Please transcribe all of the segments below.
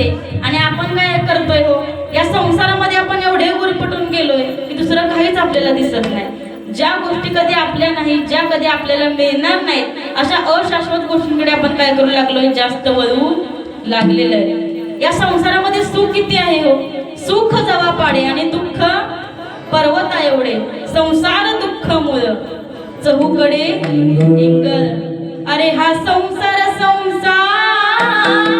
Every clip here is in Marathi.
असते आणि आपण काय करतोय हो? या संसारामध्ये आपण एवढे गुरपटून गेलोय की दुसरं काहीच आपल्याला दिसत नाही. ज्या गोष्टी कधी आपल्या नाही ज्या कधी आपल्याला मिळणार नाहीत अशा अशाश्वत गोष्टींकडे आपण काय करू लागलोय? जास्त वळू लागलेलं आहे. या संसारामध्ये सुख किती आहे हो? सुख जवा पाडे आणि दुःख पर्वत आहे एवढे. संसार दुःख मुळ चहूकडे इंगल अरे हा संसार संसार.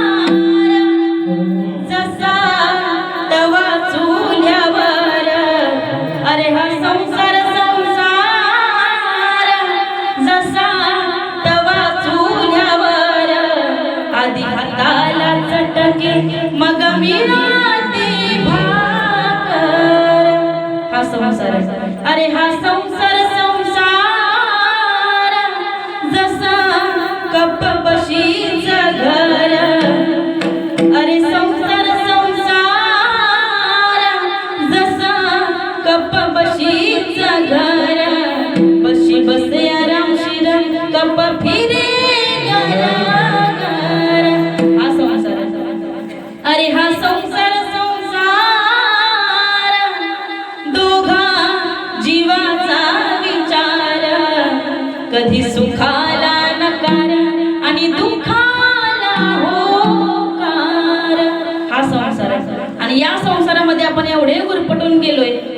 कप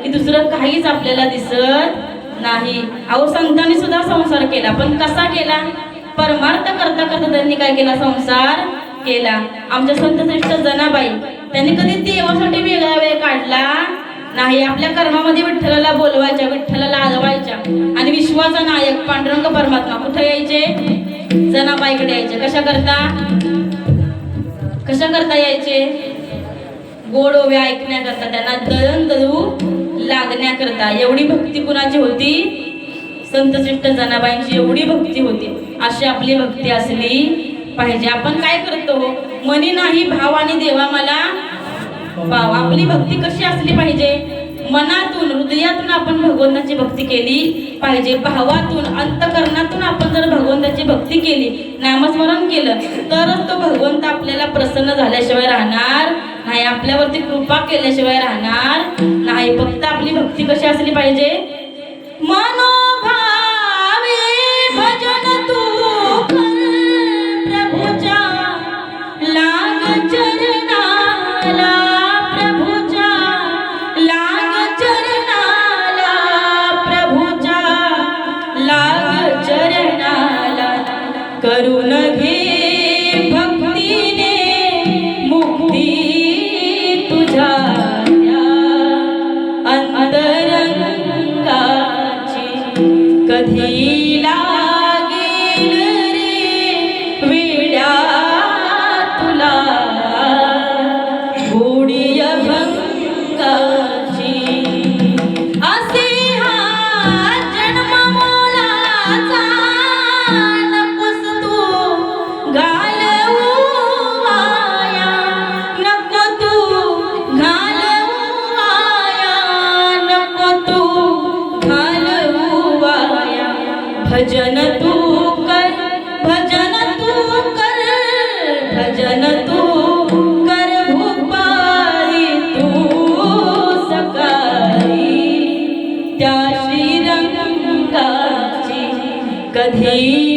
की दुसरं काहीच आपल्याला दिसत नाही. अहो संतांनी सुद्धा संसार केला. पण कसा केला? परमार्थ करता करता त्यांनी काय केला? संसार केला. आमच्या संत श्रेष्ठ जनाबाई त्यांनी कधी देवासाठी वेगळा वेळ काढला नाही. आपल्या कर्मामध्ये विठ्ठलाला बोलवायच्या विठ्ठलाला आजवायच्या आणि विश्वाचा नायक पांडुरंग परमात्मा कुठे यायचे? जनाबाईकडे यायचे. कशा करता? कशा करता यायचे? गोड ओव्या ऐकण्याकरता त्यांना दळण दळू लागण्याकरता एवढी भक्ती कुणाची होती? संत श्रेष्ठ जनाबाईंची एवढी भक्ती होती. अशी आपली भक्ती असली पाहिजे. आपण काय करतो? मनी नाही भाव आणि देवा मला भाव आपली भक्ती कशी असली पाहिजे? मनातून हृदयातून आपण भगवंताची भक्ती केली पाहिजे. भावातून अंतकरणातून आपण जर भगवंताची भक्ती केली नामस्मरण केलं तरच तो भगवंत आपल्याला प्रसन्न झाल्याशिवाय राहणार नाही. आपल्यावरती कृपा केल्याशिवाय राहणार नाही. फक्त आपली भक्ती कशी असली पाहिजे? मनो भजन तू कर भूपारी तू सकाळी. त्या श्रीरंगाची कधी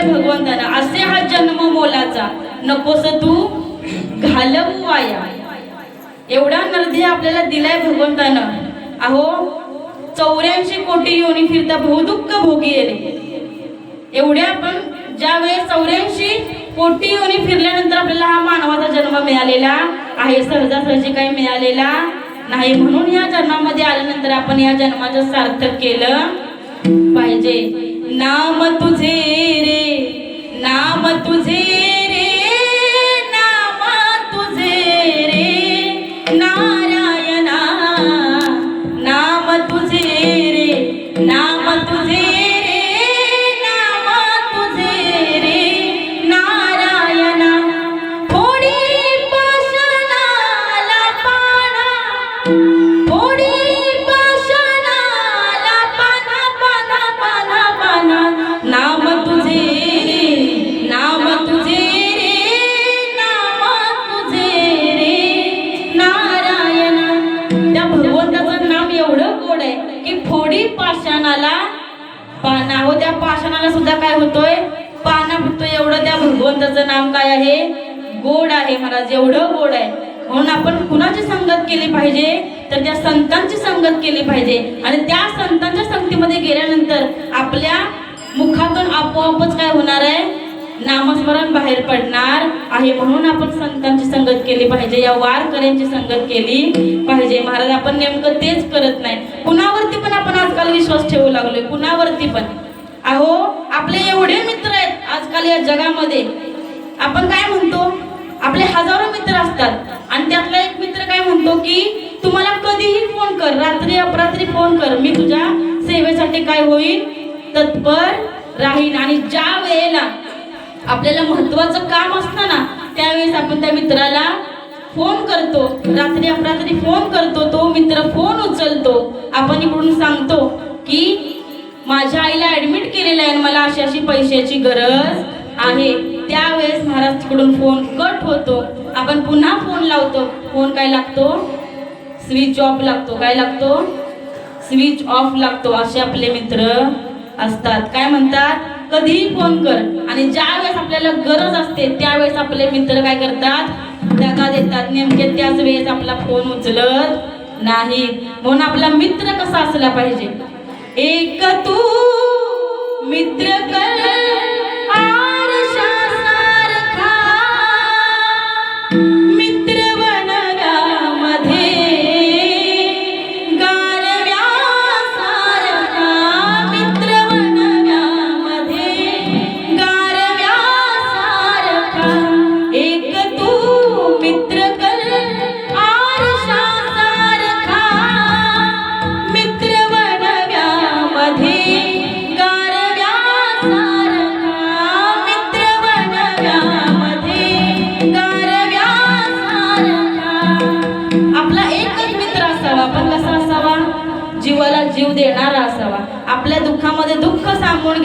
आहे भगवंतानं. असे हा जन्म मोलाचा. नकोस तू घालवू वाया एवढा नर्धे आपल्याला दिलाय भगवंतानं. अहो चौऱ्याऐंशी कोटी योनी फिरता बहुदुःख भोगी येणे. एवढ्या आपण ज्या वेळेस चौऱ्याऐंशी कोटी योनी फिरल्यानंतर आपल्याला हा मानवाचा जन्म मिळालेला आहे सहजासहजी काही मिळालेला नाही म्हणून या जन्मामध्ये आल्यानंतर आपण या जन्माचं सार्थक केलं पाहिजे. नाम तुझे रे नाम तुझे तरी पाषाणाला पाना. हो त्या पाषाणाला सुद्धा काय होतोय? पाना फुटतो. एवढं त्या भगवंताचं नाम काय आहे? गोड आहे महाराज. एवढं गोड आहे. म्हणून आपण कुणाची संगत केली पाहिजे? तर त्या संतांची संगत केली पाहिजे. आणि त्या संतांच्या संगतीमध्ये गेल्यानंतर आपल्या मुखातून आपोआपच काय होणार आहे? नामस्मरण बाहेर पडणार आहे म्हणून आपण संतांची संगत केली पाहिजे. या वारकऱ्यांची संगत केली पाहिजे. महाराज आपण नेमकं तेच करत नाही. कुणावरती पण आपण आजकाल विश्वास ठेवू लागलोय. कुणावरती पण. अहो आपले एवढे मित्र आहेत आजकाल या जगामध्ये. आपण काय म्हणतो? आपले हजारो मित्र असतात. आणि त्यातला एक मित्र काय म्हणतो की तुम्हाला कधीही फोन कर. रात्री अपरात्री फोन कर. मी तुझ्या सेवेसाठी काय होईल तत्पर राहीन. आणि ज्या वेळेला आपल्याला महत्वाचं काम असतं ना त्यावेळेस आपण त्या मित्राला फोन करतो. रात्री अपरात्री फोन करतो तो मित्र फोन उचलतो. आपण इकडून सांगतो की माझ्या आईला ऍडमिट केलेलं आहे आणि मला अशी अशी पैशाची गरज आहे. त्यावेळेस महाराज तिकडून फोन कट होतो. आपण पुन्हा फोन लावतो. फोन काय लागतो? स्विच ऑफ लागतो. काय लागतो? स्विच ऑफ लागतो. असे आपले मित्र असतात. काय म्हणतात? कधीही फोन कर. आणि ज्या वेळेस आपल्याला गरज असते त्यावेळेस आपले मित्र काय करतात? दगा देतात. नेमके त्याच वेळेस आपला फोन उचलत नाही. म्हणून आपला मित्र कसा असला पाहिजे? एक तू मित्र कर.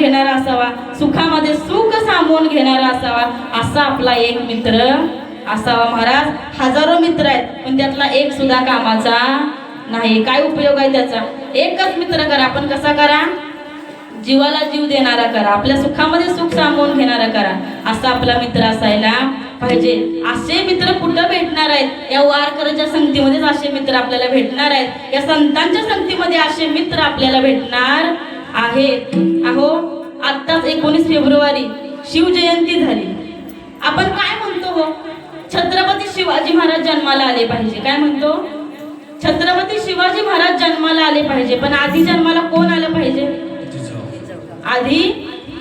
घेणारा असावा. सुखामध्ये सुख सामावून घेणारा असावा. असा आपला एक मित्र असावा. महाराज हजारो मित्र आहेत पण त्यातला एक सुद्धा कामाचा नाही. काय उपयोग आहे त्याचा? एकच मित्र करा. आपण कसा करा? जीवाला जीव देणारा करा. आपल्या सुखामध्ये सुख सामावून घेणारा करा. असा आपला मित्र असायला पाहिजे. असे मित्र कुठं भेटणार आहेत? या वारकऱ्याच्या संगतीमध्येच असे मित्र आपल्याला भेटणार आहेत. या संतांच्या संगतीमध्ये असे मित्र आपल्याला भेटणार आहेत अहो आत्ताच एकोणीस फेब्रुवारी शिवजयंती झाली. आपण काय म्हणतो हो? छत्रपती शिवाजी महाराज जन्माला आले पाहिजे. काय म्हणतो? छत्रपती शिवाजी महाराज जन्माला आले पाहिजे. पण आधी जन्माला कोण आलं पाहिजे? आधी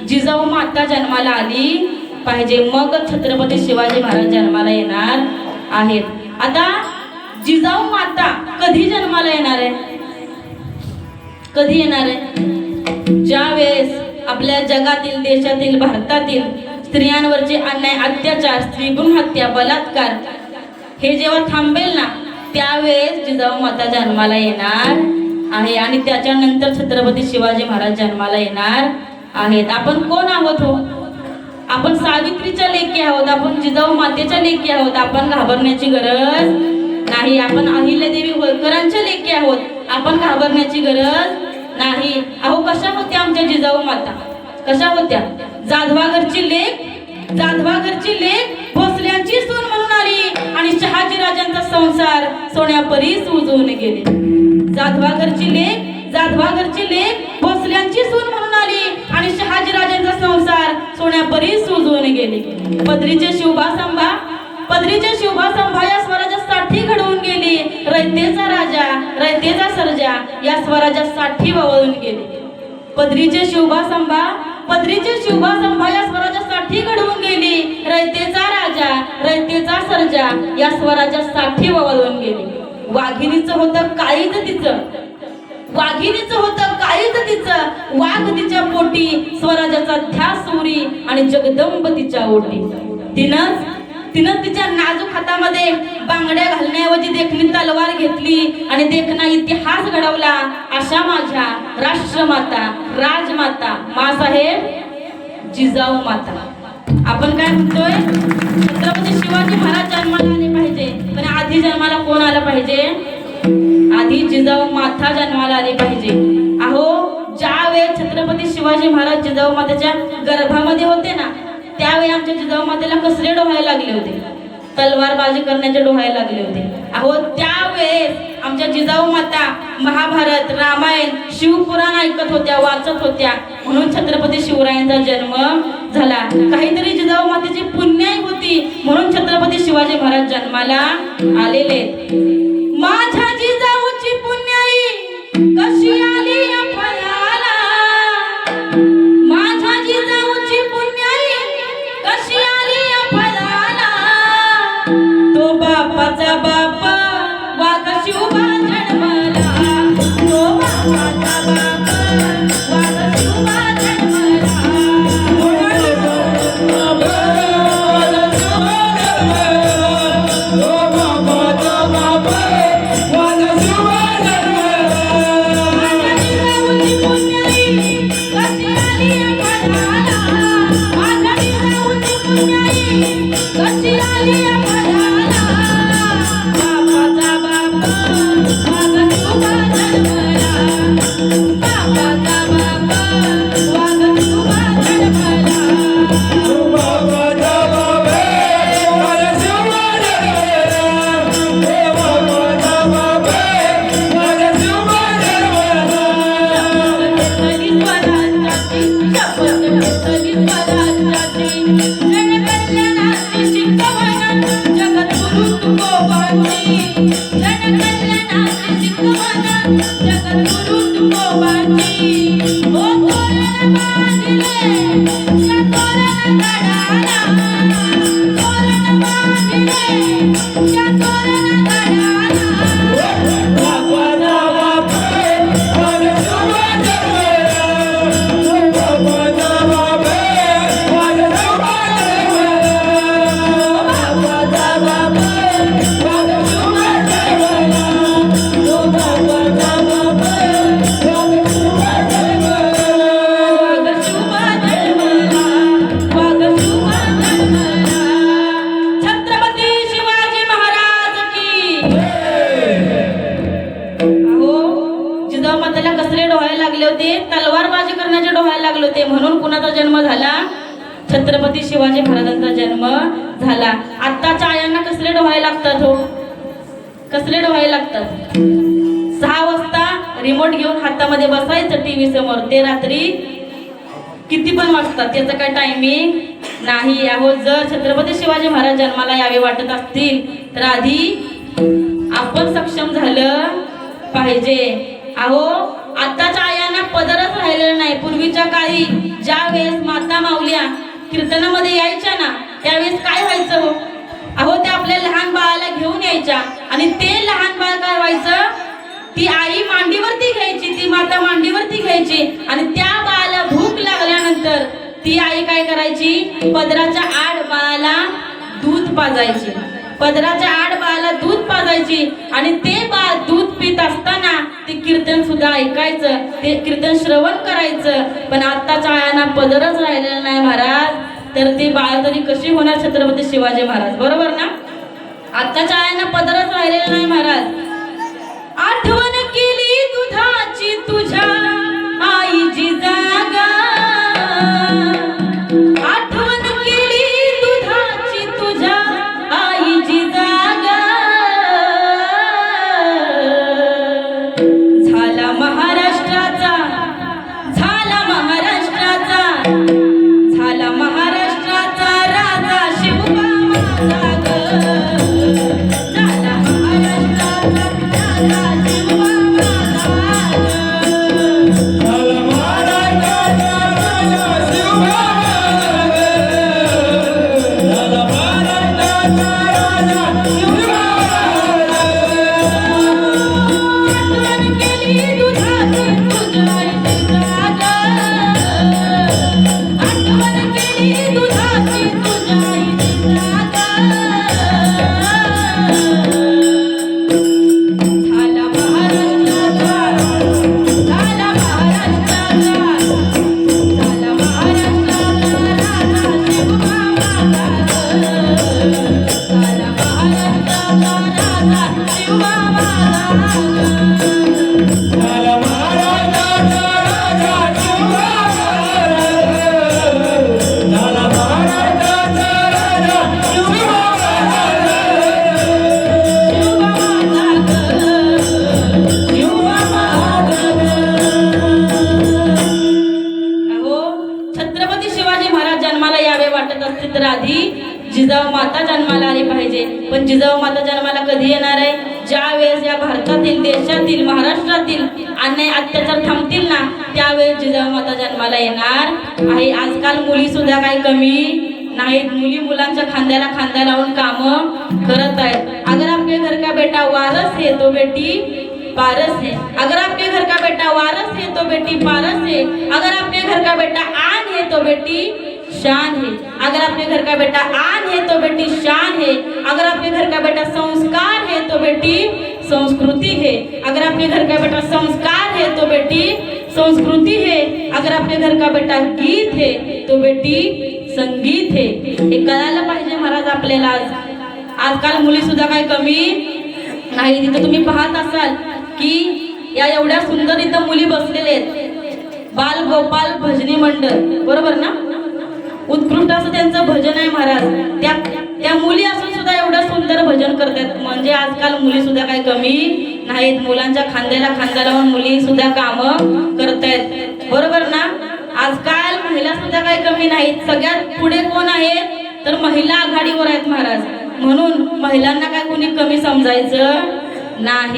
जिजाऊ माता जन्माला आली पाहिजे. मग छत्रपती शिवाजी महाराज जन्माला येणार आहेत. आता जिजाऊ माता कधी जन्माला येणार आहे? कधी येणार आहे? ज्या वेळेस आपल्या जगातील देशातील भारतातील स्त्रियांवरचे अन्याय अत्याचार स्त्रीगुण हत्या बलात्कार हे जेव्हा थांबेल ना त्यावेळेस जिजाऊ माता जन्माला येणार आहे आणि त्याच्यानंतर छत्रपती शिवाजी महाराज जन्माला येणार आहेत. आपण कोण आहोत हो? आपण सावित्रीच्या लेखी आहोत आपण जिजाऊ मातेच्या लेखी आहोत. आपण घाबरण्याची गरज नाही. आपण अहिल्यादेवी होळकरांच्या लेखी आहोत. आपण घाबरण्याची गरज नाही. अहो कशा होत्या आमच्या जिजाऊ माता? कशा होत्या? जाधवागरची लेख जाधवागरची लेख भोसल्यांची सून म्हणून आली आणि शहाजी राजांचा संसार सोन्यापरी उजवून गेले. जाधवागरची लेख जाधवागरची लेख भोसल्यांची सून म्हणून आली आणि शहाजी राजांचा संसार सोन्यापरी उजवून गेले. पदरीचे शिवबा संभा पदरीच्या शोभा संभाया स्वराज्यासाठी घडवून गेली. रयतेचा राजा रयतेचा सर्जा या स्वराज्यासाठी वळून गेले. पदरीचे शिवबा संभा पदरीचे शिवबा संभा या स्वराज्यासाठी घडवून गेली. रयतेचा राजा रयतेचा सर्जा या स्वराज्यासाठी वळून गेली. वाघिणीचं होतं काळीच तिचं. वाघिणीचं होतं काळीच तिचं. वाघ तिच्या पोटी स्वराज्याचा ध्यास उरी आणि जगदंब तिच्या ओटी. तिनंच तिनं तिच्या नाजूक हातामध्ये बांगड्या घालण्याऐवजी देखणी तलवार घेतली आणि देखना इतिहास घडवला. अशा माझ्या राष्ट्रमाता राजमाता मासाहेब जिजाऊ माता. आपण काय म्हणतोय? छत्रपती शिवाजी महाराज जन्माला आले पाहिजे पण आधी जन्माला कोण आलं पाहिजे? आधी जिजाऊ माता जन्माला आली पाहिजे. अहो ज्या वेळेस छत्रपती शिवाजी महाराज जिजाऊ माताच्या गर्भामध्ये होते ना त्यावेळी आमच्या जिजाऊ मातेला कसले डोहायला लागले होते? तलवारबाजी करण्याचे डोहायला लागले होते. अहो त्यावेळेस आमच्या जिजाऊ माता महाभारत रामायण शिवपुराण ऐकत होत्या वाचत होत्या. म्हणून छत्रपती शिवरायांचा जन्म झाला. काहीतरी जिजाऊ मातेची पुण्याई होती. म्हणून छत्रपती शिवाजी महाराज जन्माला आलेले माझ्या होते तलवारबाजी करण्याचे डोहायला लागले होते. म्हणून कुणाचा जन्म झाला? छत्रपती शिवाजी महाराजांचा जन्म झाला. आत्ताच्या आयांना कसले डोहायला लागतात हो? कसले डोहाय लागतात? सहा वाजता रिमोट घेऊन हातामध्ये बसायचं टीव्ही समोर. ते रात्री किती पण वाजतात. त्याचं काय टायमिंग नाही. अहो जर छत्रपती शिवाजी महाराज जन्माला यावे वाटत असतील तर आधी आपण सक्षम झालं पाहिजे. अहो पदरच नाही. पूर्वीच्या काळी ज्या वेळेस माता माऊल्या कीर्तनामध्ये यायच्या ना त्यावेळेस काय व्हायचं हो? अहो त्या आपल्या लहान बाळाला घेऊन यायच्या. आणि ते लहान बाळ काय व्हायचं? ती आई मांडीवरती घ्यायची ती माता मांडीवरती घ्यायची. आणि त्या बाळाला भूक लागल्यानंतर ती आई काय करायची? पदराच्या आड बाळाला दूध पाजायची. पदराच्या आड बाळाला दूध पाजायची आणि ते बाळ दूध पित असताना ते कीर्तन सुद्धा ऐकायचं. ते कीर्तन श्रवण करायचं. पण आत्ताच्या आयांना पदरच राहिलेला नाही महाराज. तर ते बाळ तरी कशी होणार छत्रपती शिवाजी महाराज? बरोबर ना? आत्ताच्या आयांना पदरच राहिलेला नाही महाराज. आठवण केली दुधाची तुझ्या आई जी जागा. जर थांबतील ना त्यावेळेस जिजामाता जन्माला येणार आहे. आजकाल मुली सुद्धा काही कमी नाहीत. मुली मुलांच्या खांद्याला खांदा लावून काम करत आहेत. अगर आपके घर का बेटा वारस है तो बेटी पारस है. अगर आपके घर का बेटा वारस है तो बेटी पारस है. अगर आपके घर का बेटा आन है तो बेटी शान है. अगर आपके घर का बेटा आन है तो बेटी शान है. अगर आपके घर का बेटा संस्कार है तो बेटी संस्कृति है। अगर आपके घर का बेटा संस्कार है तो बेटी संस्कृति है। अगर आपके घर का बेटा गीत है तो बेटी संगीत है। हे कळायला पाहिजे महाराज आपल्याला आज. आजकाल मुली सुद्धा काही कमी नाही. तिथं तुम्ही पाहत असाल की या एवढ्या सुंदर इथं मुली बसलेल्या आहेत. बाल गोपाल भजनी मंडळ. बरोबर ना? उत्कृष्ट असं त्यांचं भजन आहे महाराज. त्या त्या मुली असून सुद्धा एवढं सुंदर भजन करतात. म्हणजे आजकाल मुली सुद्धा काही कमी नाहीत. मुलांच्या खांद्याला खांदा लावून मुली सुद्धा कामं करतायत. बरोबर ना? आजकाल महिला सुद्धा काही कमी नाहीत. सगळ्यात पुढे कोण आहेत तर महिला आघाडीवर आहेत महाराज. म्हणून महिलांना काय कोणी कमी समजायचं नाही.